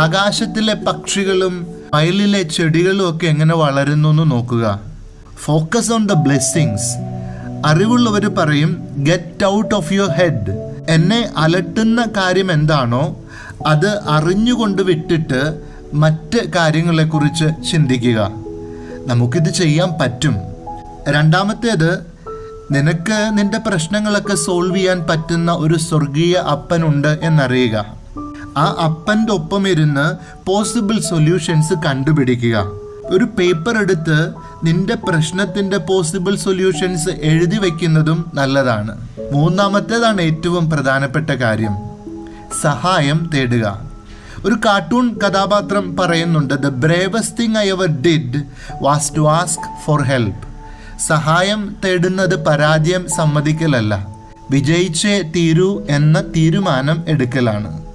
ആകാശത്തിലെ പക്ഷികളും വയലിലെ ചെടികളും ഒക്കെ എങ്ങനെ വളരുന്നു എന്ന് നോക്കുക. ഫോക്കസ് ഓൺ ദ ബ്ലെസ്സിങ്സ് അറിവുള്ളവർ പറയും get out of your head എന്നെ അലട്ടുന്ന കാര്യം എന്താണോ അത് അറിഞ്ഞുകൊണ്ട് വിട്ടിട്ട് മറ്റ് കാര്യങ്ങളെക്കുറിച്ച് ചിന്തിക്കുക. നമുക്കിത് ചെയ്യാൻ പറ്റും. രണ്ടാമത്തേത് നിനക്ക് നിന്റെ പ്രശ്നങ്ങളൊക്കെ സോൾവ് ചെയ്യാൻ പറ്റുന്ന ഒരു സ്വർഗീയ അപ്പനുണ്ട് എന്നറിയുക. ആ അപ്പന്റെ ഒപ്പം ഇരുന്ന് പോസിബിൾ സൊല്യൂഷൻസ് കണ്ടുപിടിക്കുക. ഒരു പേപ്പർ എടുത്ത് നിന്റെ പ്രശ്നത്തിന്റെ പോസിബിൾ സൊല്യൂഷൻസ് എഴുതി വയ്ക്കുന്നതും നല്ലതാണ്. മൂന്നാമത്തേതാണ് ഏറ്റവും പ്രധാനപ്പെട്ട കാര്യം. സഹായം തേടുക. ഒരു കാർട്ടൂൺ കഥാപാത്രം പറയുന്നുണ്ട് the bravest thing I ever did was to ask for help സഹായം തേടുന്നത് പരാജയം സമ്മതിക്കലല്ല. വിജയിച്ചേ തീരൂ എന്ന തീരുമാനം എടുക്കലാണ്.